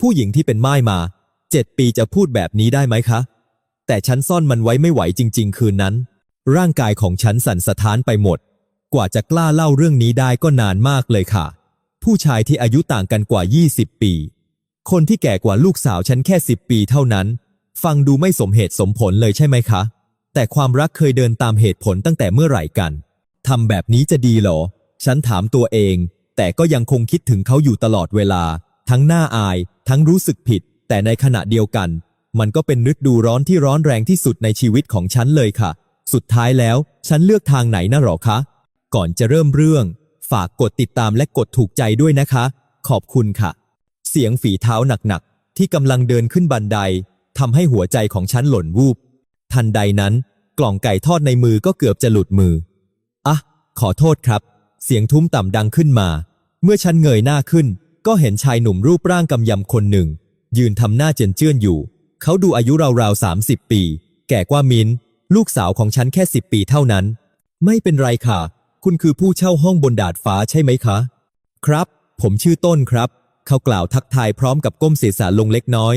ผู้หญิงที่เป็นไม่ายมาเจ็ดปีจะพูดแบบนี้ได้ไหมคะ แต่ฉันซ่อนมันไว้ไม่ไหวจริง ๆ คืนนั้น ร่างกายของฉันสั่นสะท้านไปหมด กว่าจะกล้าเล่าเรื่องนี้ได้ก็นานมากเลยค่ะ ผู้ชายที่อายุต่างกันกว่า 20 ปี คนที่แก่กว่าลูกสาวฉันแค่ 10 ปีเท่านั้น ฟังดูไม่สมเหตุสมผลเลยใช่ไหมคะ แต่ความรักเคยเดินตามเหตุผลตั้งแต่เมื่อไหร่กันทำแบบนี้จะดีเหรอ ฉันถามตัวเอง แต่ก็ยังคงคิดถึงเขาอยู่ตลอดเวลา ทั้งหน้าอาย ทั้งรู้สึกผิด แต่ในขณะเดียวกัน มันก็เป็นฤดูร้อนที่ร้อนแรงที่สุดในชีวิตของฉันเลยค่ะ สุดท้ายแล้ว ฉันเลือกทางไหนน่ะหรอคะ ก่อนจะเริ่มเรื่อง ฝากกดติดตามและกดถูกใจด้วยนะคะ ขอบคุณค่ะ เสียงฝีเท้าหนักๆที่กำลังเดินขึ้นบันไดทำให้หัวใจของฉันหล่นวูบ ทันใดนั้น กล่องไก่ทอดในมือก็เกือบจะหลุดมืออะขอโทษครับ เสียงทุ้มต่ำดังขึ้นมา เมื่อฉันเงยหน้าขึ้น ก็เห็นชายหนุ่มรูปร่างกำยำคนหนึ่ง ยืนทำหน้าเจนเจื้อนอยู่ เขาดูอายุราวๆสามสิบปี แก่กว่ามินลูกสาวของฉันแค่สิบปีเท่านั้น ไม่เป็นไรค่ะ คุณคือผู้เช่าห้องบนดาดฟ้าใช่ไหมคะ ครับ ผมชื่อต้นครับ เขากล่าวทักทายพร้อมกับก้มศีรษะลงเล็กน้อย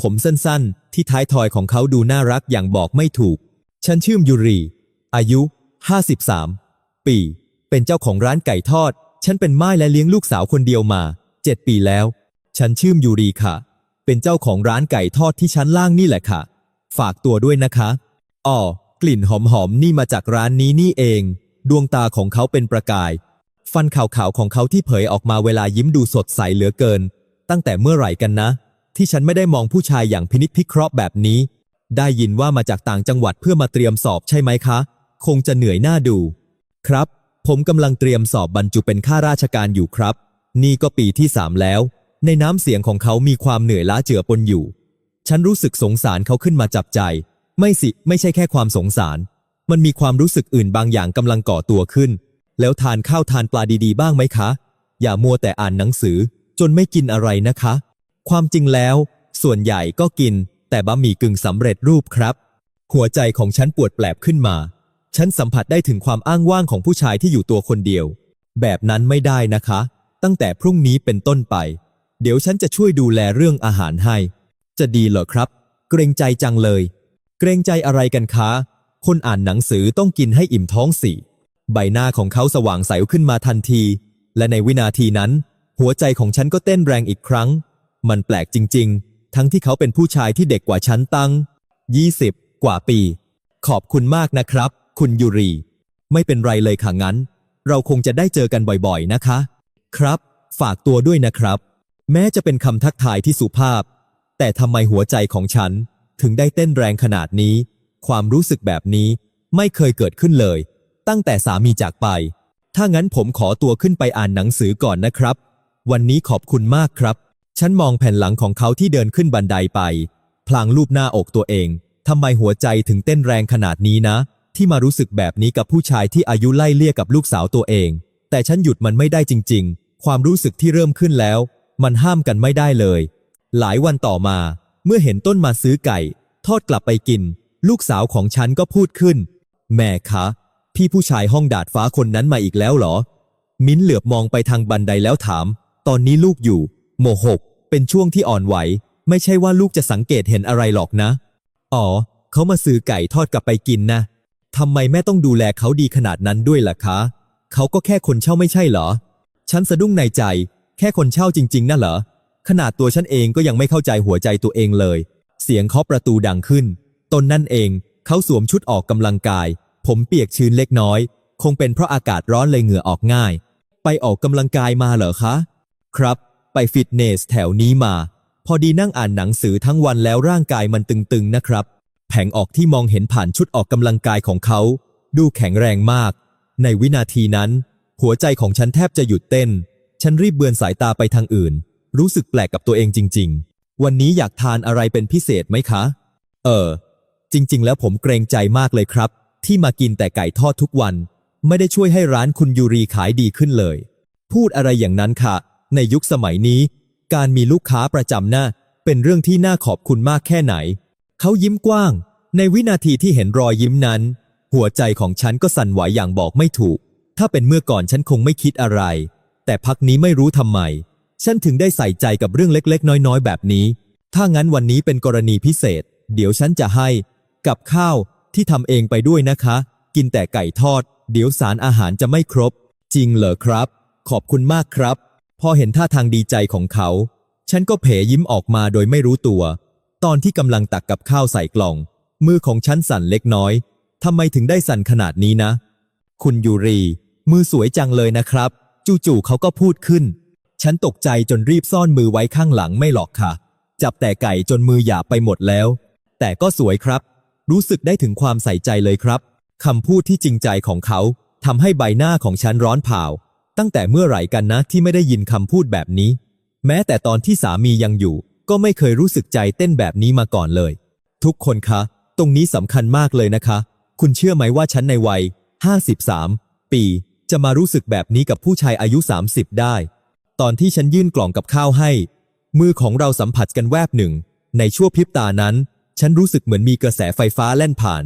ผมสั้นๆ ที่ท้ายทอยของเขาดูน่ารักอย่างบอกไม่ถูก ฉันชื่อมยุรีอายุ 53 ปี เป็นเจ้าของร้านไก่ทอด ฉันเป็นม่ายและเลี้ยงลูกสาวคนเดียวมา เจ็ดปีแล้ว ฉันชื่อมยุรีค่ะ เป็นเจ้าของร้านไก่ทอดที่ชั้นล่างนี่แหละค่ะ ฝากตัวด้วยนะคะอ๋อกลิ่นหอมๆนี่มาจากร้านนี้นี่เอง ดวงตาของเขาเป็นประกาย ฟันขาวๆของเขาที่เผยออกมาเวลายิ้มดูสดใสเหลือเกิน ตั้งแต่เมื่อไหร่กันนะ ที่ฉันไม่ได้มองผู้ชายอย่างพินิจพิเคราะห์แบบนี้ ได้ยินว่ามาจากต่างจังหวัดเพื่อมาเตรียมสอบใช่ไหมคะ คงจะเหนื่อยหน้าดู ครับ ผมกำลังเตรียมสอบบรรจุเป็นข้าราชการอยู่ครับ นี่ก็ปีที่สามแล้ว ในน้ำเสียงของเขามีความเหนื่อยล้าเจือปนอยู่ ฉันรู้สึกสงสารเขาขึ้นมาจับใจ ไม่สิ ไม่ใช่แค่ความสงสาร มันมีความรู้สึกอื่นบางอย่างกำลังก่อตัวขึ้น แล้วทานข้าวทานปลาดีๆ บ้างไหมคะ อย่ามัวแต่อ่านหนังสือ จนไม่กินอะไรนะคะ ความจริงแล้ว ส่วนใหญ่ก็กิน แต่บะหมี่กึ่งสำเร็จรูปครับ หัวใจของฉันปวดแปลบขึ้นมา ฉันสัมผัสได้ถึงความอ้างว่างของผู้ชายที่อยู่ตัวคนเดียว แบบนั้นไม่ได้นะคะ ตั้งแต่พรุ่งนี้เป็นต้นไป เดี๋ยวฉันจะช่วยดูแลเรื่องอาหารให้ จะดีเหรอครับ เกรงใจจังเลย เกรงใจอะไรกันคะ คนอ่านหนังสือต้องกินให้อิ่มท้องสิ ใบหน้าของเขาสว่างใสขึ้นมาทันที และในวินาทีนั้น หัวใจของฉันก็เต้นแรงอีกครั้ง มันแปลกจริง ๆ ทั้งที่เขาเป็นผู้ชายที่เด็กกว่าฉันตั้ง 20 กว่าปี ขอบคุณมากนะครับ คุณยูรี ไม่เป็นไรเลยค่ะงั้น เราคงจะได้เจอกันบ่อยๆ นะคะ ครับ ฝากตัวด้วยนะครับ แม้จะเป็นคำทักทายที่สุภาพ แต่ทำไมหัวใจของฉัน ถึงได้เต้นแรงขนาดนี้ ความรู้สึกแบบนี้ไม่เคยเกิดขึ้นเลย ตั้งแต่สามีจากไป ถ้างั้นผมขอตัวขึ้นไปอ่านหนังสือก่อนนะครับ วันนี้ขอบคุณมากครับ ฉันมองแผ่นหลังของเขาที่เดินขึ้นบันไดไป พลางรูปหน้าอกตัวเองทำไมหัวใจถึงเต้นแรงขนาดนี้นะ ที่มารู้สึกแบบนี้กับผู้ชายที่อายุไล่เลี่ยกับลูกสาวตัวเอง แต่ฉันหยุดมันไม่ได้จริง ๆ ความรู้สึกที่เริ่มขึ้นแล้ว มันห้ามกันไม่ได้เลย หลายวันต่อมา เมื่อเห็นต้นมาซื้อไก่ ทอดกลับไปกิน ลูกสาวของฉันก็พูดขึ้น แม่คะ พี่ผู้ชายห้องดาดฟ้าคนนั้นมาอีกแล้วเหรอ มิ้นเหลือบมองไปทางบันไดแล้วถาม ตอนนี้ลูกอยู่ โมหก เป็นช่วงที่อ่อนไหว ไม่ใช่ว่าลูกจะสังเกตเห็นอะไรหรอกนะ อ๋อ เขามาซื้อไก่ทอดกลับไปกินนะทำไมแม่ต้องดูแลเขาดีขนาดนั้นด้วยล่ะคะ เขาก็แค่คนเช่าไม่ใช่เหรอ ฉันสะดุ้งในใจ แค่คนเช่าจริง ๆน่ะเหรอ ขนาดตัวฉันเองก็ยังไม่เข้าใจหัวใจตัวเองเลย เสียงเคาะประตูดังขึ้น ตนนั่นเอง เขาสวมชุดออกกำลังกาย ผมเปียกชื้นเล็กน้อย คงเป็นเพราะอากาศร้อนเลยเหงื่อออกง่าย ไปออกกำลังกายมาเหรอคะ ครับ ไปฟิตเนสแถวนี้มา พอดีนั่งอ่านหนังสือทั้งวันแล้วร่างกายมันตึงๆนะครับ แผงออกที่มองเห็นผ่านชุดออกกำลังกายของเขา ดูแข็งแรงมาก ในวินาทีนั้น หัวใจของฉันแทบจะหยุดเต้น ฉันรีบเบือนสายตาไปทางอื่น รู้สึกแปลกกับตัวเองจริง ๆ วันนี้อยากทานอะไรเป็นพิเศษไหมคะ เออ จริง ๆ แล้วผมเกรงใจมากเลยครับ ที่มากินแต่ไก่ทอดทุกวัน ไม่ได้ช่วยให้ร้านคุณยูรีขายดีขึ้นเลย พูดอะไรอย่างนั้นค่ะ ในยุคสมัยนี้ การมีลูกค้าประจำหน้า เป็นเรื่องที่น่าขอบคุณมากแค่ไหน เขายิ้มกว้าง ในวินาทีที่เห็นรอยยิ้มนั้น หัวใจของฉันก็สั่นไหวอย่างบอกไม่ถูก ถ้าเป็นเมื่อก่อนฉันคงไม่คิดอะไร แต่พักนี้ไม่รู้ทำไม ฉันถึงได้ใส่ใจกับเรื่องเล็ก ๆ น้อยๆ แบบนี้ ถ้างั้นวันนี้เป็นกรณีพิเศษ เดี๋ยวฉันจะให้ กับข้าวที่ทำเองไปด้วยนะคะ กินแต่ไก่ทอด เดี๋ยวสารอาหารจะไม่ครบ จริงเหรอครับ ขอบคุณมากครับ พอเห็นท่าทางดีใจของเขา ฉันก็เผยยิ้มออกมาโดยไม่รู้ตัว ตอนที่กำลังตักกับข้าวใส่กล่อง มือของฉันสั่นเล็กน้อย ทำไมถึงได้สั่นขนาดนี้นะ คุณยูรี มือสวยจังเลยนะครับ จู่ๆเขาก็พูดขึ้น ฉันตกใจจนรีบซ่อนมือไว้ข้างหลังไม่หรอกค่ะ จับแต่ไก่จนมือหยาบไปหมดแล้ว แต่ก็สวยครับ รู้สึกได้ถึงความใส่ใจเลยครับคำพูดที่จริงใจของเขาทำให้ใบหน้าของฉันร้อนเผาตั้งแต่เมื่อไหร่กันนะที่ไม่ได้ยินคำพูดแบบนี้ แม้แต่ตอนที่สามียังอยู่ ก็ไม่เคยรู้สึกใจเต้นแบบนี้มาก่อนเลย ทุกคนคะ ตรงนี้สำคัญมากเลยนะคะ คุณเชื่อไหมว่าฉันในวัย 53 ปี จะมารู้สึกแบบนี้กับผู้ชายอายุ 30 ได้ ตอนที่ฉันยื่นกล่องกับข้าวให้ มือของเราสัมผัสกันแวบหนึ่ง ในชั่วพริบตานั้น ฉันรู้สึกเหมือนมีกระแสไฟฟ้าแล่นผ่าน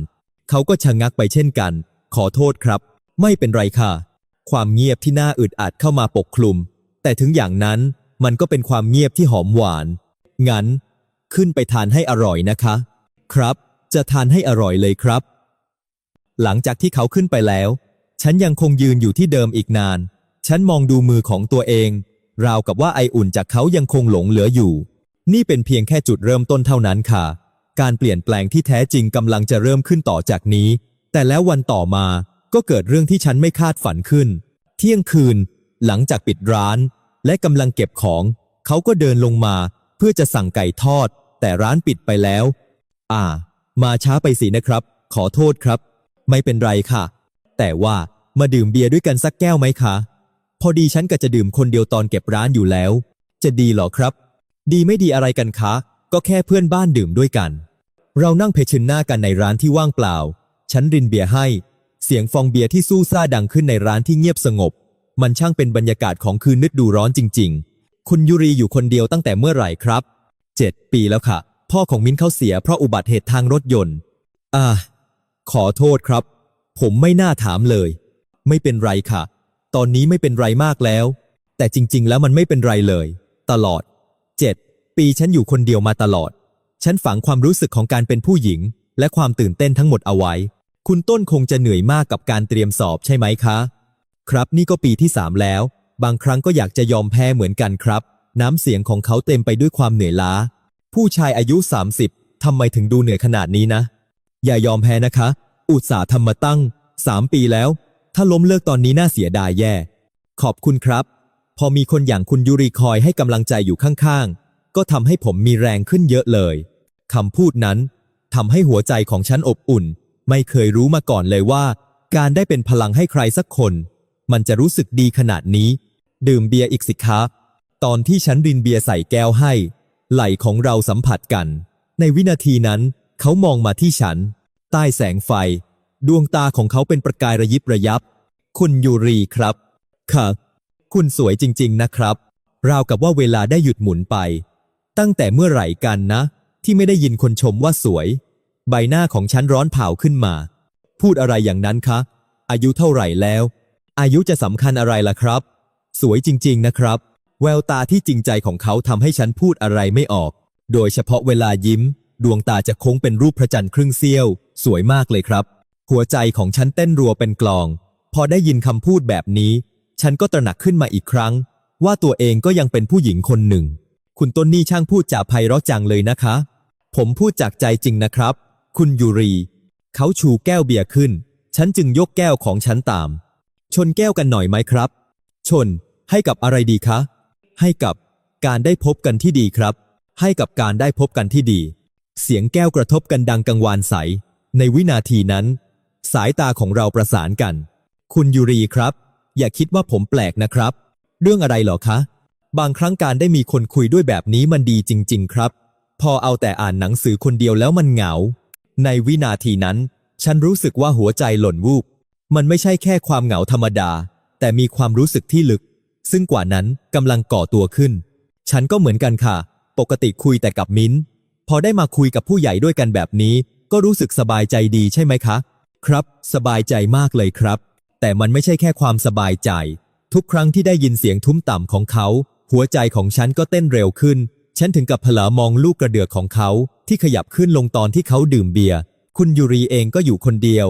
เขาก็ชะงักไปเช่นกัน ขอโทษครับ ไม่เป็นไรค่ะ ความเงียบที่น่าอึดอัดเข้ามาปกคลุม แต่ถึงอย่างนั้นมันก็เป็นความเงียบที่หอมหวาน งั้น ขึ้นไปทานให้อร่อยนะคะ ครับ จะทานให้อร่อยเลยครับ หลังจากที่เขาขึ้นไปแล้ว ฉันยังคงยืนอยู่ที่เดิมอีกนาน ฉันมองดูมือของตัวเอง ราวกับว่าไออุ่นจากเขายังคงหลงเหลืออยู่ นี่เป็นเพียงแค่จุดเริ่มต้นเท่านั้นค่ะ การเปลี่ยนแปลงที่แท้จริงกำลังจะเริ่มขึ้นต่อจากนี้ แต่แล้ววันต่อมาก็เกิดเรื่องที่ฉันไม่คาดฝันขึ้น เที่ยงคืน หลังจากปิดร้าน และกำลังเก็บของ เขาก็เดินลงมา เพื่อจะสั่งไก่ทอด แต่ร้านปิดไปแล้ว อ่า มาช้าไปสินะครับ ขอโทษครับ ไม่เป็นไรค่ะ แต่ว่ามาดื่มเบียร์ด้วยกันสักแก้วไหมคะ พอดีฉันก็จะดื่มคนเดียวตอนเก็บร้านอยู่แล้ว จะดีเหรอครับ ดีไม่ดีอะไรกันคะ ก็แค่เพื่อนบ้านดื่มด้วยกัน เรานั่งเผชิญหน้ากันในร้านที่ว่างเปล่า ฉันรินเบียร์ให้ เสียงฟองเบียร์ที่สู้ซ่าดังขึ้นในร้านที่เงียบสงบ มันช่างเป็นบรรยากาศของคืนนึดดูร้อนจริง ๆ คุณยุรีอยู่คนเดียวตั้งแต่เมื่อไหร่ครับเจ็ดปีแล้วค่ะ พ่อของมิ้นเขาเสียเพราะอุบัติเหตุทางรถยนต์ อ่า ขอโทษครับ ผมไม่น่าถามเลย ไม่เป็นไรค่ะ ตอนนี้ไม่เป็นไรมากแล้ว แต่จริง ๆ แล้วมันไม่เป็นไรเลย ตลอด 7 ปีฉันอยู่คนเดียวมาตลอด ฉันฝังความรู้สึกของการเป็นผู้หญิง และความตื่นเต้นทั้งหมดเอาไว้ คุณต้นคงจะเหนื่อยมากกับการเตรียมสอบใช่ไหมคะ ครับนี่ก็ปีที่สามแล้ว บางครั้งก็อยากจะยอมแพ้เหมือนกันครับ น้ำเสียงของเขาเต็มไปด้วยความเหนื่อยล้า ผู้ชายอายุ 30ทำไมถึงดูเหนื่อยขนาดนี้นะ อย่ายอมแพ้นะคะ อุตสาห์ทำมาตั้ง3ปีแล้ว ถ้าล้มเลิกตอนนี้น่าเสียดายแย่ ขอบคุณครับ พอมีคนอย่างคุณยุรีคอยให้กำลังใจอยู่ข้างๆ ก็ทำให้ผมมีแรงขึ้นเยอะเลยคำพูดนั้นทำให้หัวใจของฉันอบอุ่น ไม่เคยรู้มาก่อนเลยว่า การได้เป็นพลังให้ใครสักคน มันจะรู้สึกดีขนาดนี้ ดื่มเบียร์อีกสิครับตอนที่ฉันรินเบียร์ใส่แก้วให้ ไหล่ของเราสัมผัสกัน ในวินาทีนั้น เขามองมาที่ฉัน ใต้แสงไฟ ดวงตาของเขาเป็นประกายระยิบระยับ คุณยูรีครับ ค่ะ คุณสวยจริง ๆ นะครับ ราวกับว่าเวลาได้หยุดหมุนไป ตั้งแต่เมื่อไหร่กันนะ ที่ไม่ได้ยินคนชมว่าสวย ใบหน้าของฉันร้อนเผาขึ้นมา พูดอะไรอย่างนั้นคะ อายุเท่าไหร่แล้ว อายุจะสำคัญอะไรล่ะครับ สวยจริง ๆ นะครับ แววตาที่จริงใจของเขาทำให้ฉันพูดอะไรไม่ออก โดยเฉพาะเวลายิ้ม ดวงตาจะโค้งเป็นรูปพระจันทร์ครึ่งเสี้ยว สวยมากเลยครับ หัวใจของฉันเต้นรัวเป็นกลอง พอได้ยินคำพูดแบบนี้ ฉันก็ตระหนักขึ้นมาอีกครั้ง ว่าตัวเองก็ยังเป็นผู้หญิงคนหนึ่ง คุณต้นนี่ช่างพูดจาไพเราะจังเลยนะคะ ผมพูดจากใจจริงนะครับ คุณยูรี เขาชูแก้วเบียร์ขึ้น ฉันจึงยกแก้วของฉันตาม ชนแก้วกันหน่อยไหมครับ ชน ให้กับอะไรดีคะ ให้กับการได้พบกันที่ดีครับ ให้กับการได้พบกันที่ดี เสียงแก้วกระทบกันดังกังวานใส ในวินาทีนั้น สายตาของเราประสานกัน คุณยูรีครับ อย่าคิดว่าผมแปลกนะครับ เรื่องอะไรหรอคะ บางครั้งการได้มีคนคุยด้วยแบบนี้มันดีจริง ๆ ครับ พอเอาแต่อ่านหนังสือคนเดียวแล้วมันเหงา ในวินาทีนั้น ฉันรู้สึกว่าหัวใจหล่นวูบ มันไม่ใช่แค่ความเหงาธรรมดา แต่มีความรู้สึกที่ลึก ซึ่งกว่านั้นกำลังก่อตัวขึ้น ฉันก็เหมือนกันค่ะ ปกติคุยแต่กับมิ้น พอได้มาคุยกับผู้ใหญ่ด้วยกันแบบนี้ ก็รู้สึกสบายใจดีใช่ไหมคะ ครับ สบายใจมากเลยครับ แต่มันไม่ใช่แค่ความสบายใจ ทุกครั้งที่ได้ยินเสียงทุ้มต่ำของเขา หัวใจของฉันก็เต้นเร็วขึ้น ฉันถึงกับเผลอมองลูกกระเดือกของเขา ที่ขยับขึ้นลงตอนที่เขาดื่มเบียร์คุณยูรีเองก็อยู่คนเดียว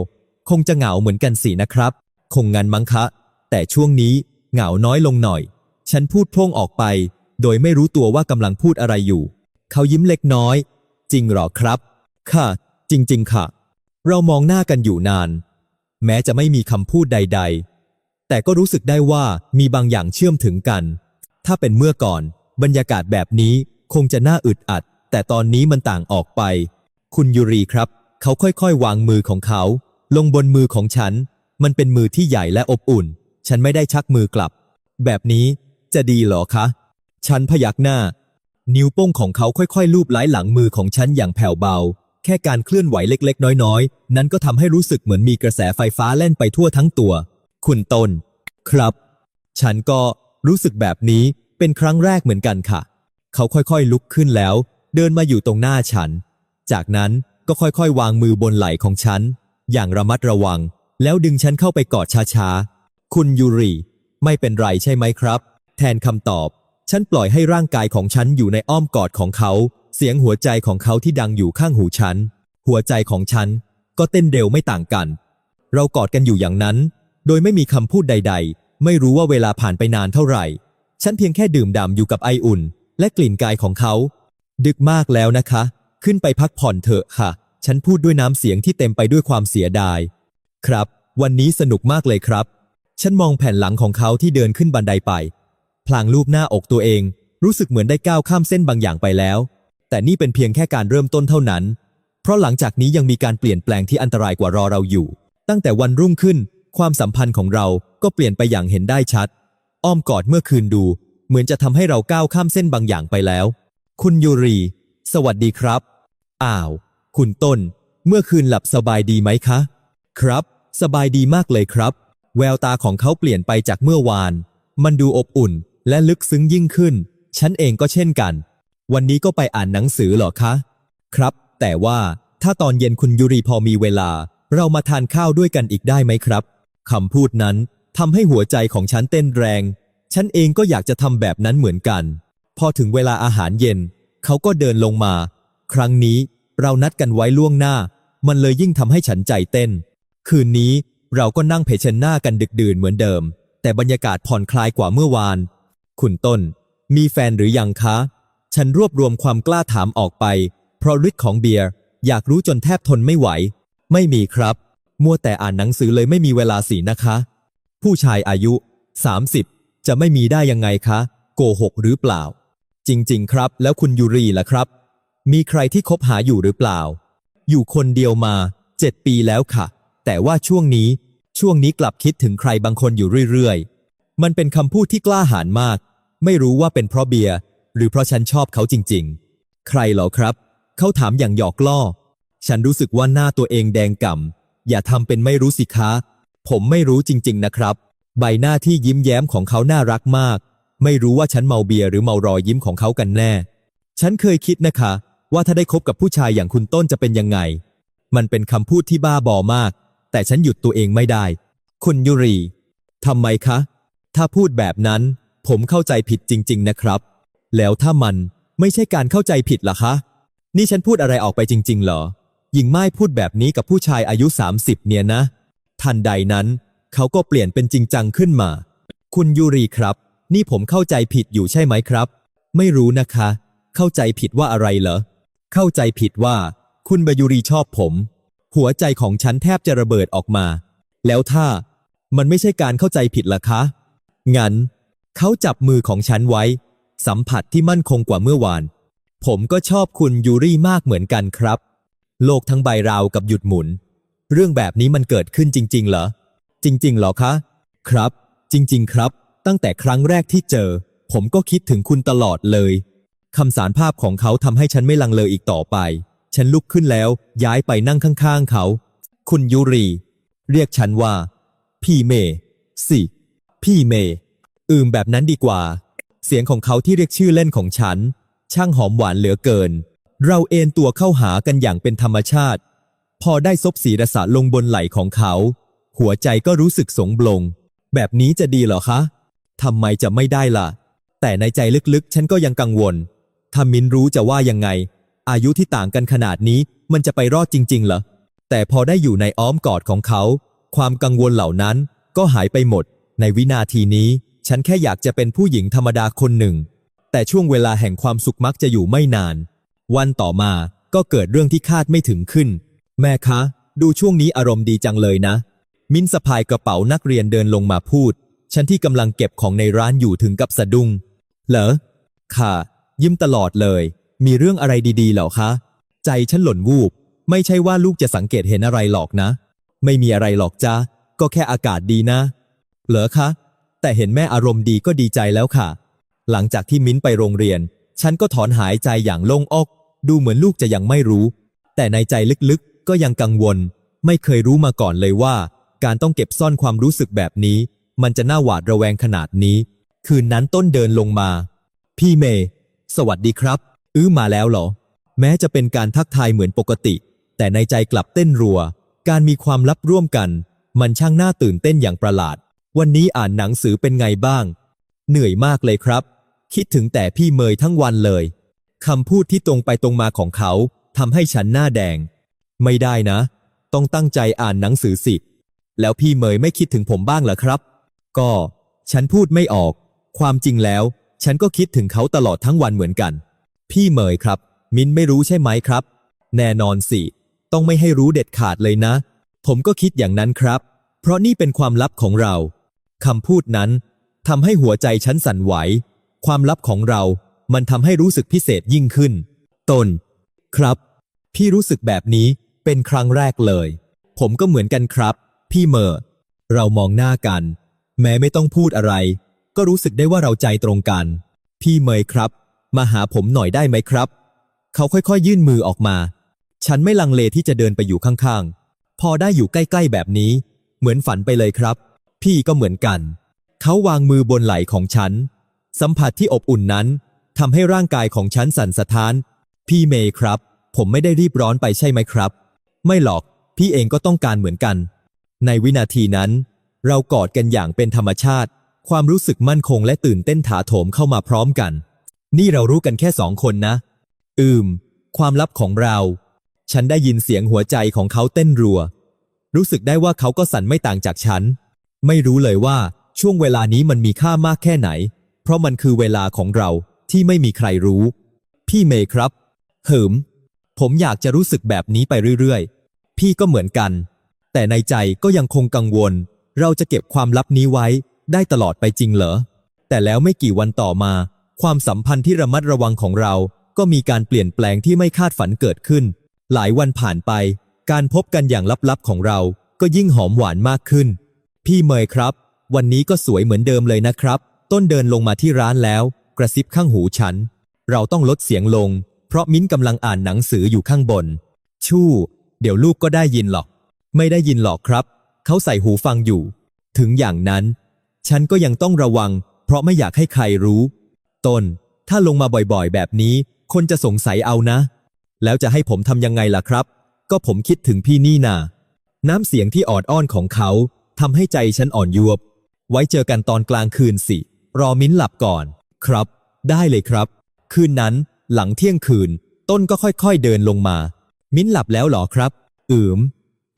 คงจะเหงาเหมือนกันสินะครับ คงงันมั้งคะ แต่ช่วงนี้เหงาน้อยลงหน่อย ฉันพูดพร่งออกไป โดยไม่รู้ตัวว่ากำลังพูดอะไรอยู่ เขายิ้มเล็กน้อย จริงหรอครับ ค่ะ จริง ๆ ค่ะ เรามองหน้ากันอยู่นาน แม้จะไม่มีคำพูดใด ๆ แต่ก็รู้สึกได้ว่ามีบางอย่างเชื่อมถึงกัน ถ้าเป็นเมื่อก่อน บรรยากาศแบบนี้คงจะน่าอึดอัด แต่ตอนนี้มันต่างออกไป คุณยูรีครับ เขาค่อยๆ วางมือของเขา ลงบนมือของฉัน มันเป็นมือที่ใหญ่และอบอุ่น ฉันไม่ได้ชักมือกลับ แบบนี้จะดีหรอคะ ฉันพยักหน้า นิ้วโป้งของเขาค่อยๆลูบไล้หลังมือของฉันอย่างแผ่วเบา แค่การเคลื่อนไหวเล็กๆ น้อยๆ นั้นก็ทำให้รู้สึกเหมือนมีกระแสไฟฟ้าเล่นไปทั่วทั้งตัว คุณต้น ครับ ฉันก็รู้สึกแบบนี้เป็นครั้งแรกเหมือนกันค่ะ เขาค่อยๆลุกขึ้นแล้ว เดินมาอยู่ตรงหน้าฉัน จากนั้นก็ค่อยๆ วางมือบนไหล่ของฉัน อย่างระมัดระวัง แล้วดึงฉันเข้าไปกอดช้าๆ คุณยูริ ไม่เป็นไรใช่ไหมครับ แทนคำตอบ ฉันปล่อยให้ร่างกายของฉันอยู่ในอ้อมกอดของเขา เสียงหัวใจของเขาที่ดังอยู่ข้างหูฉัน หัวใจของฉันก็เต้นเร็วไม่ต่างกัน เรากอดกันอยู่อย่างนั้น โดยไม่มีคำพูดใด ๆ ไม่รู้ว่าเวลาผ่านไปนานเท่าไหร่ ฉันเพียงแค่ดื่มด่ำอยู่กับไออุ่น และกลิ่นกายของเขา ดึกมากแล้วนะคะ ขึ้นไปพักผ่อนเถอะค่ะ ฉันพูดด้วยน้ำเสียงที่เต็มไปด้วยความเสียดาย ครับ วันนี้สนุกมากเลยครับ ฉันมองแผ่นหลังของเขาที่เดินขึ้นบันไดไป พลางรูปหน้าอกตัวเอง รู้สึกเหมือนได้ก้าวข้ามเส้นบางอย่างไปแล้ว แต่นี่เป็นเพียงแค่การเริ่มต้นเท่านั้น เพราะหลังจากนี้ยังมีการเปลี่ยนแปลงที่อันตรายกว่ารอเราอยู่ ตั้งแต่วันรุ่งขึ้น ความสัมพันธ์ของเราก็เปลี่ยนไปอย่างเห็นได้ชัด อ้อมกอดเมื่อคืนดู เหมือนจะทำให้เราก้าวข้ามเส้นบางอย่างไปแล้ว คุณยูรี สวัสดีครับ อ้าว คุณต้น เมื่อคืนหลับสบายดีไหมคะ ครับ สบายดีมากเลยครับ แววตาของเขาเปลี่ยนไปจากเมื่อวาน มันดูอบอุ่น และลึกซึ้งยิ่งขึ้น ฉันเองก็เช่นกัน วันนี้ก็ไปอ่านหนังสือหรอคะ ครับ แต่ว่าถ้าตอนเย็นคุณยุรีพอมีเวลา เรามาทานข้าวด้วยกันอีกได้ไหมครับคำพูดนั้นทำให้หัวใจของฉันเต้นแรง ฉันเองก็อยากจะทำแบบนั้นเหมือนกัน พอถึงเวลาอาหารเย็น เขาก็เดินลงมา ครั้งนี้เรานัดกันไว้ล่วงหน้า มันเลยยิ่งทำให้ฉันใจเต้น คืนนี้เราก็นั่งเผชิญหน้ากันดึกดื่นเหมือนเดิม แต่บรรยากาศผ่อนคลายกว่าเมื่อวาน คุณต้น มีแฟนหรือยังคะ ฉันรวบรวมความกล้าถามออกไป เพราะฤทธิ์ของเบียร์อยากรู้จนแทบทนไม่ไหว ไม่มีครับ มัวแต่อ่านหนังสือเลยไม่มีเวลาสีนะคะ ผู้ชายอายุ 30 จะไม่มีได้ยังไงคะ โกหกหรือเปล่า จริง ๆ ครับ แล้วคุณยูรีล่ะครับ มีใครที่คบหาอยู่หรือเปล่า อยู่คนเดียวมาเจ็ดปีแล้วค่ะ แต่ว่าช่วงนี้ช่วงนี้กลับคิดถึงใครบางคนอยู่เรื่อยๆ มันเป็นคำพูดที่กล้าหาญมาก ไม่รู้ว่าเป็นเพราะเบียร์หรือเพราะฉันชอบเขาจริงๆ ใครเหรอครับ เขาถามอย่างหยอกล้อ ฉันรู้สึกว่าหน้าตัวเองแดงก่ำอย่าทำเป็นไม่รู้สิคะ ผมไม่รู้จริง ๆ นะครับ ใบหน้าที่ยิ้มแย้มของเขาน่ารักมาก ไม่รู้ว่าฉันเมาเบียร์หรือเมารอยยิ้มของเขากันแน่ ฉันเคยคิดนะคะ ว่าถ้าได้คบกับผู้ชายอย่างคุณต้นจะเป็นยังไง มันเป็นคำพูดที่บ้าบอมาก แต่ฉันหยุดตัวเองไม่ได้ คุณยุรีทำไมคะ ถ้าพูดแบบนั้น ผมเข้าใจผิดจริง ๆ นะครับ แล้วถ้ามันไม่ใช่การเข้าใจผิดล่ะคะ นี่ฉันพูดอะไรออกไปจริง ๆ เหรอ หญิงไม้พูดแบบนี้กับผู้ชายอายุ 30 เนี่ยนะ ทันใดนั้น เขาก็เปลี่ยนเป็นจริงจังขึ้นมา คุณยูรีครับ นี่ผมเข้าใจผิดอยู่ใช่ไหมครับ ไม่รู้นะคะ เข้าใจผิดว่าอะไรเหรอ เข้าใจผิดว่า คุณบายุรีชอบผม หัวใจของฉันแทบจะระเบิดออกมา แล้วถ้ามันไม่ใช่การเข้าใจผิดล่ะคะ งั้น เขาจับมือของฉันไว้ สัมผัสที่มั่นคงกว่าเมื่อวาน ผมก็ชอบคุณยูรี่มากเหมือนกันครับ โลกทั้งใบราวกับหยุดหมุน เรื่องแบบนี้มันเกิดขึ้นจริง ๆ เหรอ จริง ๆ เหรอคะ ครับ จริง ๆ ครับ ตั้งแต่ครั้งแรกที่เจอ ผมก็คิดถึงคุณตลอดเลยคำสารภาพของเขาทำให้ฉันไม่ลังเลอีกต่อไป ฉันลุกขึ้นแล้ว ย้ายไปนั่งข้างๆเขา คุณยูรี เรียกฉันว่า พี่เมสิ พี่เม อืมแบบนั้นดีกว่า เสียงของเขาที่เรียกชื่อเล่นของฉัน ช่างหอมหวานเหลือเกิน เราเอนตัวเข้าหากันอย่างเป็นธรรมชาติ พอได้ซบศีรษะลงบนไหล่ของเขา หัวใจก็รู้สึกสงบลง แบบนี้จะดีเหรอคะทำไมจะไม่ได้ล่ะ แต่ในใจลึกๆ ฉันก็ยังกังวลถ้ามินรู้จะว่ายังไง อายุที่ต่างกันขนาดนี้มันจะไปรอดจริง ๆ เหรอ แต่พอได้อยู่ในอ้อมกอดของเขา ความกังวลเหล่านั้นก็หายไปหมดในวินาทีนี้ ฉันแค่อยากจะเป็นผู้หญิงธรรมดาคนหนึ่ง แต่ช่วงเวลาแห่งความสุขมักจะอยู่ไม่นาน วันต่อมาก็เกิดเรื่องที่คาดไม่ถึงขึ้น แม่คะ ดูช่วงนี้อารมณ์ดีจังเลยนะ มินสะพายกระเป๋านักเรียนเดินลงมาพูด ฉันที่กำลังเก็บของในร้านอยู่ถึงกับสะดุ้ง เหรอ ค่ะ ยิ้มตลอดเลย มีเรื่องอะไรดีๆเหรอคะ ใจฉันหล่นวูบ ไม่ใช่ว่าลูกจะสังเกตเห็นอะไรหรอกนะ ไม่มีอะไรหรอกจ้าก็แค่อากาศดีนะ เหรอคะ แต่เห็นแม่อารมณ์ดีก็ดีใจแล้วค่ะ หลังจากที่มิ้นไปโรงเรียน ฉันก็ถอนหายใจอย่างโล่งอก ดูเหมือนลูกจะยังไม่รู้ แต่ในใจลึกๆ ก็ยังกังวล ไม่เคยรู้มาก่อนเลยว่า การต้องเก็บซ่อนความรู้สึกแบบนี้ มันจะน่าหวาดระแวงขนาดนี้ คืนนั้นต้นเดินลงมา พี่เมย์สวัสดีครับ อื้อมาแล้วเหรอ แม้จะเป็นการทักทายเหมือนปกติ แต่ในใจกลับเต้นรัว การมีความลับร่วมกัน มันช่างน่าตื่นเต้นอย่างประหลาด วันนี้อ่านหนังสือเป็นไงบ้าง เหนื่อยมากเลยครับ คิดถึงแต่พี่เมยทั้งวันเลยคำพูดที่ตรงไปตรงมาของเขาทำให้ฉันหน้าแดง ไม่ได้นะ ต้องตั้งใจอ่านหนังสือสิ แล้วพี่เมยไม่คิดถึงผมบ้างเหรอครับ ก็ ฉันพูดไม่ออก ความจริงแล้ว ฉันก็คิดถึงเขาตลอดทั้งวันเหมือนกัน พี่เมยครับ มินไม่รู้ใช่ไหมครับ แน่นอนสิ ต้องไม่ให้รู้เด็ดขาดเลยนะ ผมก็คิดอย่างนั้นครับ เพราะนี่เป็นความลับของเรา คำพูดนั้นทำให้หัวใจฉันสั่นไหว ความลับของเรา มันทำให้รู้สึกพิเศษยิ่งขึ้น ตน ครับ พี่รู้สึกแบบนี้เป็นครั้งแรกเลย ผมก็เหมือนกันครับ พี่เมอร์ เรามองหน้ากัน แม้ไม่ต้องพูดอะไร ก็รู้สึกได้ว่าเราใจตรงกัน พี่เมย์ครับ มาหาผมหน่อยได้ไหมครับ เขาค่อยๆยื่นมือออกมา ฉันไม่ลังเลที่จะเดินไปอยู่ข้างๆ พอได้อยู่ใกล้ๆแบบนี้ เหมือนฝันไปเลยครับ พี่ก็เหมือนกัน เขาวางมือบนไหล่ของฉัน สัมผัสที่อบอุ่นนั้นทำให้ร่างกายของฉันสั่นสะท้าน พี่เมย์ครับ ผมไม่ได้รีบร้อนไปใช่ไหมครับ ไม่หรอก พี่เองก็ต้องการเหมือนกัน ในวินาทีนั้น เรากอดกันอย่างเป็นธรรมชาติ ความรู้สึกมั่นคงและตื่นเต้นถาโถมเข้ามาพร้อมกัน นี่เรารู้กันแค่สองคนนะ อืม ความลับของเรา ฉันได้ยินเสียงหัวใจของเขาเต้นรัว รู้สึกได้ว่าเขาก็สั่นไม่ต่างจากฉัน ไม่รู้เลยว่าช่วงเวลานี้มันมีค่ามากแค่ไหน เพราะมันคือเวลาของเราที่ไม่มีใครรู้ พี่เมย์ครับเหิม ผมอยากจะรู้สึกแบบนี้ไปเรื่อยๆ พี่ก็เหมือนกัน แต่ในใจก็ยังคงกังวล เราจะเก็บความลับนี้ไว้ได้ตลอดไปจริงเหรอ แต่แล้วไม่กี่วันต่อมา ความสัมพันธ์ที่ระมัดระวังของเรา ก็มีการเปลี่ยนแปลงที่ไม่คาดฝันเกิดขึ้น หลายวันผ่านไป การพบกันอย่างลับๆของเราก็ยิ่งหอมหวานมากขึ้น พี่เมย์ครับ วันนี้ก็สวยเหมือนเดิมเลยนะครับ ต้นเดินลงมาที่ร้านแล้ว กระซิบข้างหูฉัน เราต้องลดเสียงลง เพราะมิ้นกำลังอ่านหนังสืออยู่ข้างบน ชู่ เดี๋ยวลูกก็ได้ยินหรอก ไม่ได้ยินหรอกครับ เขาใส่หูฟังอยู่ ถึงอย่างนั้น ฉันก็ยังต้องระวัง เพราะไม่อยากให้ใครรู้ ต้น ถ้าลงมาบ่อยๆ แบบนี้ คนจะสงสัยเอานะ แล้วจะให้ผมทำยังไงล่ะครับ ก็ผมคิดถึงพี่นี่นาน้ำเสียงที่อ่อนอ้อนของเขา ทำให้ใจฉันอ่อนยวบ ไว้เจอกันตอนกลางคืนสิ รอมิ้นหลับก่อน ครับ ได้เลยครับ คืนนั้น หลังเที่ยงคืน ต้นก็ค่อยๆเดินลงมา มิ้นหลับแล้วเหรอครับ อืม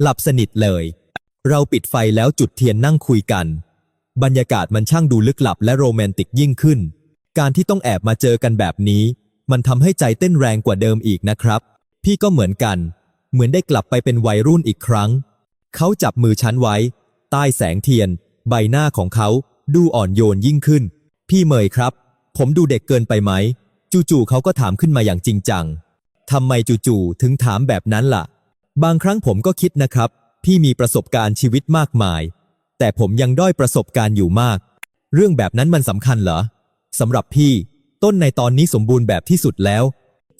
หลับสนิทเลย เราปิดไฟแล้วจุดเทียนนั่งคุยกัน บรรยากาศมันช่างดูลึกลับและโรแมนติกยิ่งขึ้น การที่ต้องแอบมาเจอกันแบบนี้ มันทำให้ใจเต้นแรงกว่าเดิมอีกนะครับ พี่ก็เหมือนกัน เหมือนได้กลับไปเป็นวัยรุ่นอีกครั้ง เขาจับมือฉันไว้ ใต้แสงเทียน ใบหน้าของเขาดูอ่อนโยนยิ่งขึ้น พี่เมยครับ ผมดูเด็กเกินไปไหม จู่ๆเขาก็ถามขึ้นมาอย่างจริงจังทำไมจู่ๆถึงถามแบบนั้นล่ะ บางครั้งผมก็คิดนะครับ พี่มีประสบการณ์ชีวิตมากมาย แต่ผมยังด้อยประสบการณ์อยู่มาก เรื่องแบบนั้นมันสำคัญเหรอสำหรับพี่ ต้นในตอนนี้สมบูรณ์แบบที่สุดแล้ว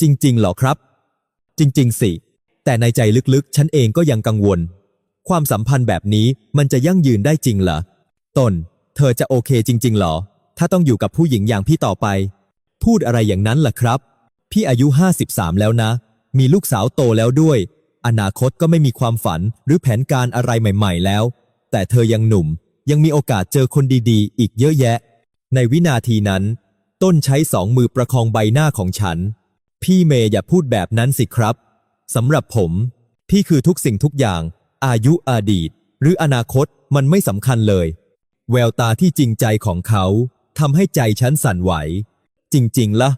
จริงๆเหรอครับ จริง ๆ สิ แต่ในใจลึกๆ ฉันเองก็ยังกังวล ความสัมพันธ์แบบนี้มันจะยั่งยืนได้จริงเหรอต้นเธอจะโอเคจริงๆเหรอ ถ้าต้องอยู่กับผู้หญิงอย่างพี่ต่อไป พูดอะไรอย่างนั้นล่ะครับ พี่อายุ 53 แล้วนะ มีลูกสาวโตแล้วด้วย อนาคตก็ไม่มีความฝันหรือแผนการอะไรใหม่ ๆ แล้ว แต่เธอยังหนุ่ม ยังมีโอกาสเจอคนดีๆ อีกเยอะแยะ ในวินาทีนั้น ต้นใช้สองมือประคองใบหน้าของฉัน พี่เมย์อย่าพูดแบบนั้นสิครับสำหรับผม พี่คือทุกสิ่งทุกอย่าง อายุอดีต หรืออนาคตมันไม่สำคัญเลย แววตาที่จริงใจของเขาทำให้ใจฉันสั่นไหว จริงๆละ่ะ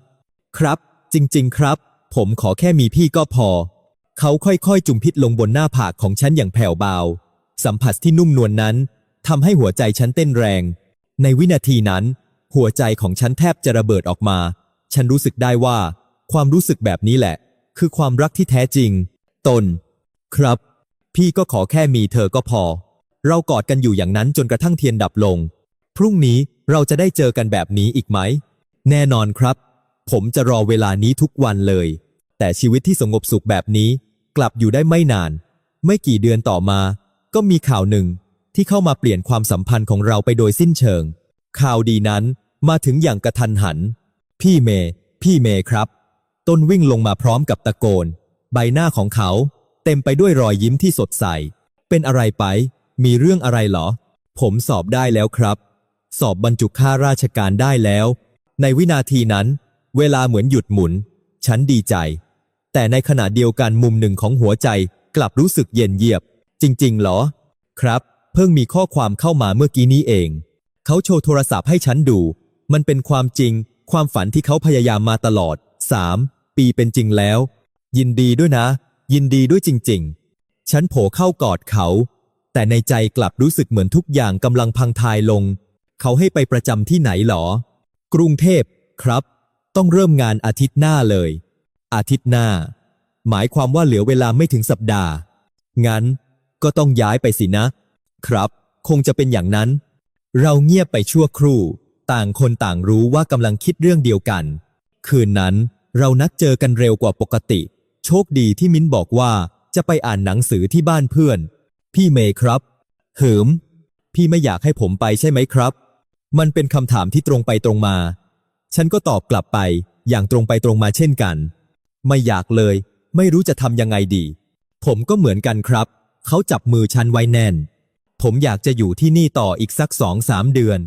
ครับ จริง ๆ ครับ ผมขอแค่มีพี่ก็พอ เขาค่อยๆ จุ่มพิษลงบนหน้าผากของฉันอย่างแผ่วเบา สัมผัสที่นุ่มนวลนนั้นทำให้หัวใจฉันเต้นแรง ในวินาทีนั้น หัวใจของฉันแทบจะระเบิดออกมา ฉันรู้สึกได้ว่า ความรู้สึกแบบนี้แหละ คือความรักที่แท้จริง ตน ครับ พี่ก็ขอแค่มีเธอก็พอ เรากอดกันอยู่อย่างนั้นจนกระทั่งเทียนดับลง พรุ่งนี้เราจะได้เจอกันแบบนี้อีกไหม แน่นอนครับ ผมจะรอเวลานี้ทุกวันเลย แต่ชีวิตที่สงบสุขแบบนี้ กลับอยู่ได้ไม่นาน ไม่กี่เดือนต่อมา ก็มีข่าวหนึ่งที่เข้ามาเปลี่ยนความสัมพันธ์ของเราไปโดยสิ้นเชิง ข่าวดีนั้นมาถึงอย่างกระทันหัน พี่เมย์พี่เมย์ครับ ต้นวิ่งลงมาพร้อมกับตะโกน ใบหน้าของเขา เต็มไปด้วยรอยยิ้มที่สดใส เป็นอะไรไป มีเรื่องอะไรเหรอ ผมสอบได้แล้วครับ สอบบรรจุข้าราชการได้แล้ว ในวินาทีนั้น เวลาเหมือนหยุดหมุน ฉันดีใจ แต่ในขณะเดียวกันมุมหนึ่งของหัวใจกลับรู้สึกเย็นเยียบ จริงๆเหรอ ครับ เพิ่งมีข้อความเข้ามาเมื่อกี้นี้เอง เขาโชว์โทรศัพท์ให้ฉันดู มันเป็นความจริง ความฝันที่เขาพยายามมาตลอด 3. ปีเป็นจริงแล้ว ยินดีด้วยนะ ยินดีด้วยจริง ๆ ฉันโผเข้ากอดเขา แต่ในใจกลับรู้สึกเหมือนทุกอย่างกำลังพังทายลง เขาให้ไปประจำที่ไหนหรอ กรุงเทพครับ ต้องเริ่มงานอาทิตย์หน้าเลย อาทิตย์หน้า หมายความว่าเหลือเวลาไม่ถึงสัปดาห์ งั้นก็ต้องย้ายไปสินะ ครับ คงจะเป็นอย่างนั้น เราเงียบไปชั่วครู่ ต่างคนต่างรู้ว่ากำลังคิดเรื่องเดียวกัน คืนนั้นเรานัดเจอกันเร็วกว่าปกติ โชคดีที่มิ้นบอกว่าจะไปอ่านหนังสือที่บ้านเพื่อน พี่เมย์ครับ เหิม พี่ไม่อยากให้ผมไปใช่ไหมครับ มันเป็นคำถามที่ตรงไปตรงมา ฉันก็ตอบกลับไป อย่างตรงไปตรงมาเช่นกัน ไม่อยากเลย ไม่รู้จะทำยังไงดี ผมก็เหมือนกันครับ เขาจับมือฉันไว้แน่น ผมอยากจะอยู่ที่นี่ต่ออีกสักสองสามเดือน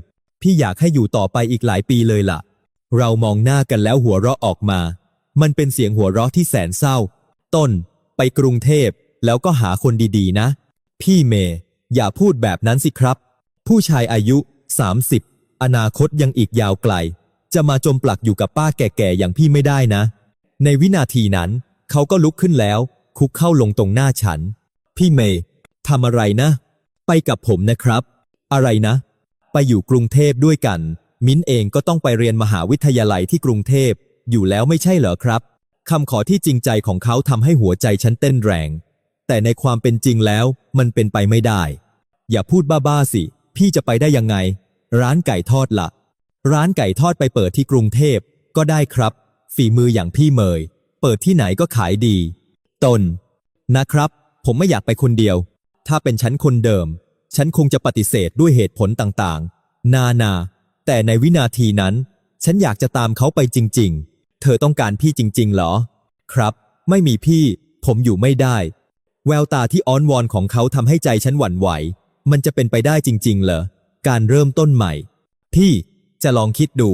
พี่อยากให้อยู่ต่อไปอีกหลายปีเลยล่ะ เรามองหน้ากันแล้วหัวเราะออกมา มันเป็นเสียงหัวเราะที่แสนเศร้า ต้น ไปกรุงเทพ แล้วก็หาคนดีๆ นะ พี่เมย์อย่าพูดแบบนั้นสิครับ ผู้ชายอายุ 30 อนาคตยังอีกยาวไกล จะมาจมปลักอยู่กับป้าแก่ๆอย่างพี่ไม่ได้นะ ในวินาทีนั้น เขาก็ลุกขึ้นแล้ว คุกเข้าลงตรงหน้าฉัน พี่เมย์ทำอะไรนะ ไปกับผมนะครับ อะไรนะ ไปอยู่กรุงเทพด้วยกัน มิ้นเองก็ต้องไปเรียนมหาวิทยาลัยที่กรุงเทพ อยู่แล้วไม่ใช่เหรอครับคำขอที่จริงใจของเขาทำให้หัวใจฉันเต้นแรง แต่ในความเป็นจริงแล้วมันเป็นไปไม่ได้ อย่าพูดบ้าๆสิ พี่จะไปได้ยังไง ร้านไก่ทอดละ่ะ ร้านไก่ทอดไปเปิดที่กรุงเทพ ก็ได้ครับ ฝีมืออย่างพี่เมย เปิดที่ไหนก็ขายดี ตน นะครับ ผมไม่อยากไปคนเดียว ถ้าเป็นฉันคนเดิม ฉันคงจะปฏิเสธด้วยเหตุผลต่างๆ นานา แต่ในวินาทีนั้น ฉันอยากจะตามเขาไปจริง ๆ เธอต้องการพี่จริง ๆ เหรอ ครับ ไม่มีพี่ ผมอยู่ไม่ได้ แววตาที่อ้อนวอนของเขาทำให้ใจฉันหวั่นไหว มันจะเป็นไปได้จริง ๆ เหรอ การเริ่มต้นใหม่ พี่จะลองคิดดู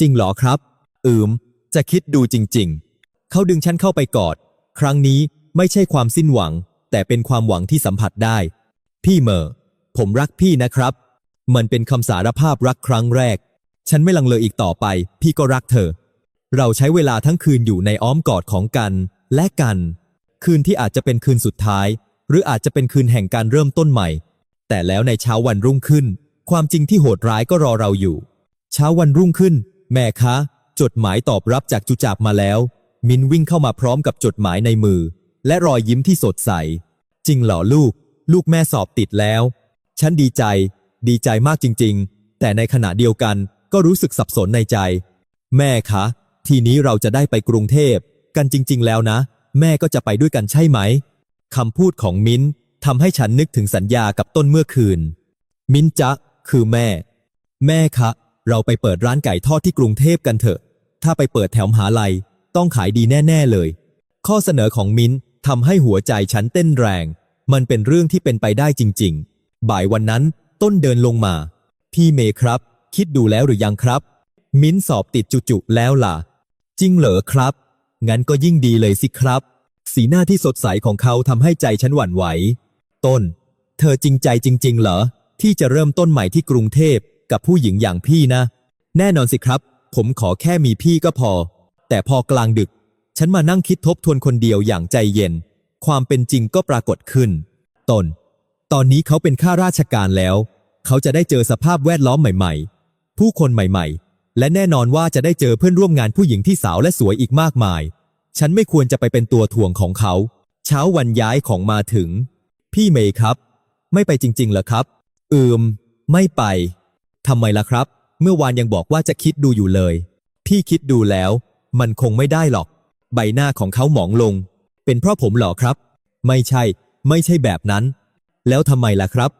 จริงเหรอครับ อืม จะคิดดูจริง ๆ เขาดึงฉันเข้าไปกอด ครั้งนี้ไม่ใช่ความสิ้นหวัง แต่เป็นความหวังที่สัมผัสได้ พี่เมอร์ผมรักพี่นะครับ มันเป็นคำสารภาพรักครั้งแรก ฉันไม่ลังเลอีกต่อไป พี่ก็รักเธอ เราใช้เวลาทั้งคืนอยู่ในอ้อมกอดของกันและกัน คืนที่อาจจะเป็นคืนสุดท้าย หรืออาจจะเป็นคืนแห่งการเริ่มต้นใหม่ แต่แล้วในเช้าวันรุ่งขึ้น ความจริงที่โหดร้ายก็รอเราอยู่ เช้าวันรุ่งขึ้น แม่คะ จดหมายตอบรับจากจุจากมาแล้ว มินวิ่งเข้ามาพร้อมกับจดหมายในมือ และรอยยิ้มที่สดใส จริงเหรอลูก ลูกแม่สอบติดแล้ว ฉันดีใจ ดีใจมากจริง ๆ แต่ในขณะเดียวกันก็รู้สึกสับสนในใจ แม่คะ ทีนี้เราจะได้ไปกรุงเทพ กันจริง ๆ แล้วนะ แม่ก็จะไปด้วยกันใช่ไหมคำพูดของมิ้นทำให้ฉันนึกถึงสัญญากับต้นเมื่อคืน มิ้นจ๊ะ คือแม่ แม่คะ เราไปเปิดร้านไก่ทอดที่กรุงเทพกันเถอะ ถ้าไปเปิดแถวมหาลัย ต้องขายดีแน่ ๆเลย ข้อเสนอของมิ้นทำให้หัวใจฉันเต้นแรง มันเป็นเรื่องที่เป็นไปได้จริง ๆ บ่ายวันนั้น ต้นเดินลงมา พี่เมย์ครับ คิดดูแล้วหรือยังครับ มิ้นสอบติดจุๆแล้วล่ะ จริงเหรอครับ งั้นก็ยิ่งดีเลยสิครับ สีหน้าที่สดใสของเขาทำให้ใจฉันหวั่นไหว ต้น เธอจริงใจจริง ๆ เหรอ ที่จะเริ่มต้นใหม่ที่กรุงเทพกับผู้หญิงอย่างพี่นะ แน่นอนสิครับ ผมขอแค่มีพี่ก็พอ แต่พอกลางดึก ฉันมานั่งคิดทบทวนคนเดียวอย่างใจเย็น ความเป็นจริงก็ปรากฏขึ้น ต้น ตอนนี้เขาเป็นข้าราชการแล้ว เขาจะได้เจอสภาพแวดล้อมใหม่ ๆ ผู้คนใหม่ ๆ และแน่นอนว่าจะได้เจอเพื่อนร่วมงานผู้หญิงที่สาวและสวยอีกมากมาย ฉันไม่ควรจะไปเป็นตัวถ่วงของเขา เช้าวันย้ายของมาถึง พี่เมย์ครับ ไม่ไปจริงๆเหรอครับ อืม ไม่ไปทำไมล่ะครับ เมื่อวานยังบอกว่าจะคิดดูอยู่เลย พี่คิดดูแล้ว มันคงไม่ได้หรอก ใบหน้าของเขาหมองลง เป็นเพราะผมเหรอครับ ไม่ใช่ ไม่ใช่แบบนั้น แล้วทำไมล่ะครับ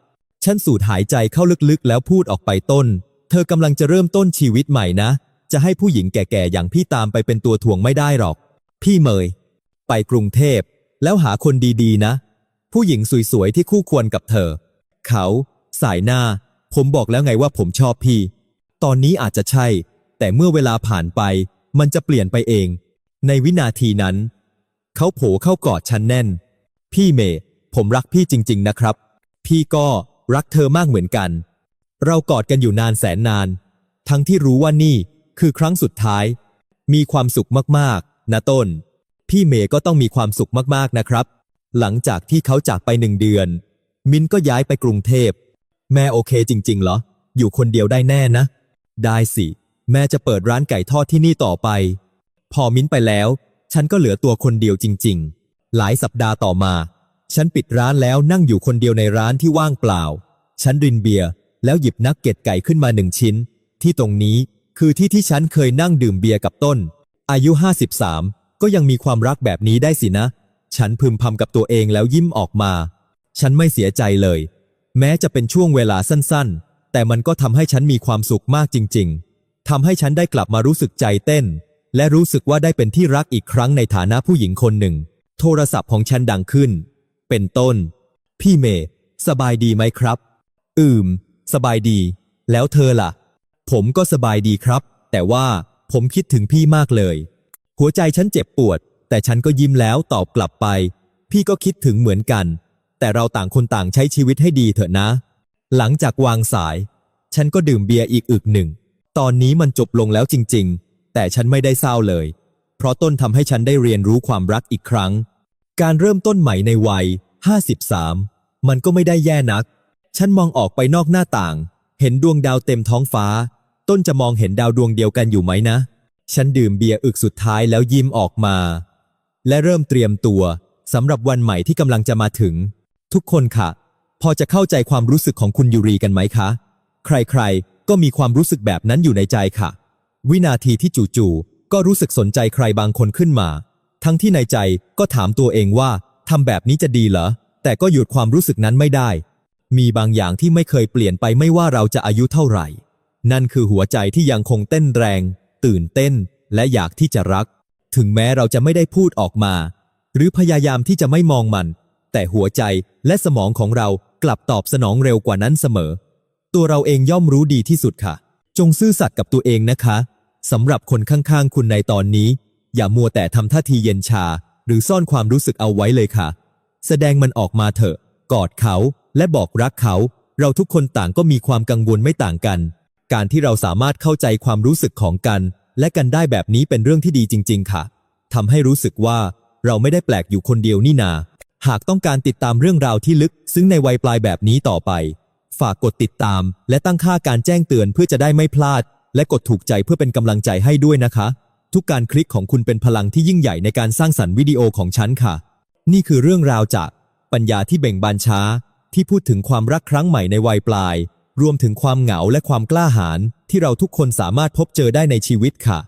ฉันสูดหายใจเข้าลึกๆ แล้วพูดออกไปต้น เธอกำลังจะเริ่มต้นชีวิตใหม่นะ จะให้ผู้หญิงแก่ๆ อย่างพี่ตามไปเป็นตัวถ่วงไม่ได้หรอก พี่เมย ไปกรุงเทพ แล้วหาคนดีๆ นะ ผู้หญิงสวยๆ ที่คู่ควรกับเธอ เขา สายหน้า ผมบอกแล้วไงว่าผมชอบพี่ ตอนนี้อาจจะใช่ แต่เมื่อเวลาผ่านไป มันจะเปลี่ยนไปเอง ในวินาทีนั้น เขาโผล่เข้ากอดฉันแน่น พี่เมย์ผมรักพี่จริง ๆ นะครับ พี่ก็รักเธอมากเหมือนกัน เรากอดกันอยู่นานแสนนาน ทั้งที่รู้ว่านี่คือครั้งสุดท้าย มีความสุขมากๆ นะต้น พี่เมย์ก็ต้องมีความสุขมากๆนะครับ หลังจากที่เขาจากไปหนึ่งเดือน มินก็ย้ายไปกรุงเทพ แม่โอเคจริง ๆ เหรอ อยู่คนเดียวได้แน่นะ ได้สิ แม่จะเปิดร้านไก่ทอดที่นี่ต่อไป พอมิ้นไปแล้ว ฉันก็เหลือตัวคนเดียวจริง ๆ หลายสัปดาห์ต่อมา ฉันปิดร้านแล้วนั่งอยู่คนเดียวในร้านที่ว่างเปล่า ฉันรินเบียร์ แล้วหยิบนักเก็ตไก่ขึ้นมาหนึ่งชิ้น ที่ตรงนี้คือที่ที่ฉันเคยนั่งดื่มเบียร์กับต้น อายุ 53 ก็ยังมีความรักแบบนี้ได้สินะ ฉันพึมพำกับตัวเองแล้วยิ้มออกมา ฉันไม่เสียใจเลย แม้จะเป็นช่วงเวลาสั้นๆ แต่มันก็ทำให้ฉันมีความสุขมากจริง ๆทำให้ฉันได้กลับมารู้สึกใจเต้น และรู้สึกว่าได้เป็นที่รักอีกครั้งในฐานะผู้หญิงคนหนึ่ง โทรศัพท์ของฉันดังขึ้น เป็นต้น พี่เมย์สบายดีไหมครับ อืม สบายดี แล้วเธอล่ะ ผมก็สบายดีครับ แต่ว่าผมคิดถึงพี่มากเลย หัวใจฉันเจ็บปวด แต่ฉันก็ยิ้มแล้วตอบกลับไป พี่ก็คิดถึงเหมือนกัน แต่เราต่างคนต่างใช้ชีวิตให้ดีเถอะนะ หลังจากวางสาย ฉันก็ดื่มเบียร์อีกอึกหนึ่ง ตอนนี้มันจบลงแล้วจริง ๆ แต่ฉันไม่ได้เศร้าเลย เพราะต้นทำให้ฉันได้เรียนรู้ความรักอีกครั้ง การเริ่มต้นใหม่ในวัย 53 มันก็ไม่ได้แย่นัก ฉันมองออกไปนอกหน้าต่าง เห็นดวงดาวเต็มท้องฟ้า ต้นจะมองเห็นดาวดวงเดียวกันอยู่ไหมนะ ฉันดื่มเบียร์อึกสุดท้ายแล้วยิ้มออกมา และเริ่มเตรียมตัวสำหรับวันใหม่ที่กำลังจะมาถึง ทุกคนค่ะ พอจะเข้าใจความรู้สึกของคุณยูรีกันไหมคะ ใครๆ ก็มีความรู้สึกแบบนั้นอยู่ในใจค่ะ วินาทีที่จู่ๆก็รู้สึกสนใจใครบางคนขึ้นมา ทั้งที่ในใจก็ถามตัวเองว่าทำแบบนี้จะดีเหรอแต่ก็หยุดความรู้สึกนั้นไม่ได้ มีบางอย่างที่ไม่เคยเปลี่ยนไปไม่ว่าเราจะอายุเท่าไหร่ นั่นคือหัวใจที่ยังคงเต้นแรง ตื่นเต้น และอยากที่จะรัก ถึงแม้เราจะไม่ได้พูดออกมา หรือพยายามที่จะไม่มองมัน แต่หัวใจและสมองของเรากลับตอบสนองเร็วกว่านั้นเสมอ ตัวเราเองย่อมรู้ดีที่สุดค่ะ จงซื่อสัตย์กับตัวเองนะคะสำหรับคนข้างๆ คุณในตอนนี้ อย่ามัวแต่ทำท่าทีเย็นชา หรือซ่อนความรู้สึกเอาไว้เลยค่ะ แสดงมันออกมาเถอะ กอดเขา และบอกรักเขา เราทุกคนต่างก็มีความกังวลไม่ต่างกัน การที่เราสามารถเข้าใจความรู้สึกของกัน และกันได้แบบนี้เป็นเรื่องที่ดีจริง ๆ ค่ะทำให้รู้สึกว่าเราไม่ได้แปลกอยู่คนเดียวนี่นา หากต้องการติดตามเรื่องราวที่ลึก ซึ่งในวัยปลายแบบนี้ต่อไป ฝากกดติดตาม และตั้งค่าการแจ้งเตือนเพื่อจะได้ไม่พลาด และกดถูกใจเพื่อเป็นกำลังใจให้ด้วยนะคะ ทุกการคลิกของคุณเป็นพลังที่ยิ่งใหญ่ในการสร้างสรรค์วิดีโอของฉันค่ะ นี่คือเรื่องราวจากปัญญาที่เบ่งบานช้า ที่พูดถึงความรักครั้งใหม่ในวัยปลาย รวมถึงความเหงาและความกล้าหาญที่เราทุกคนสามารถพบเจอได้ในชีวิตค่ะ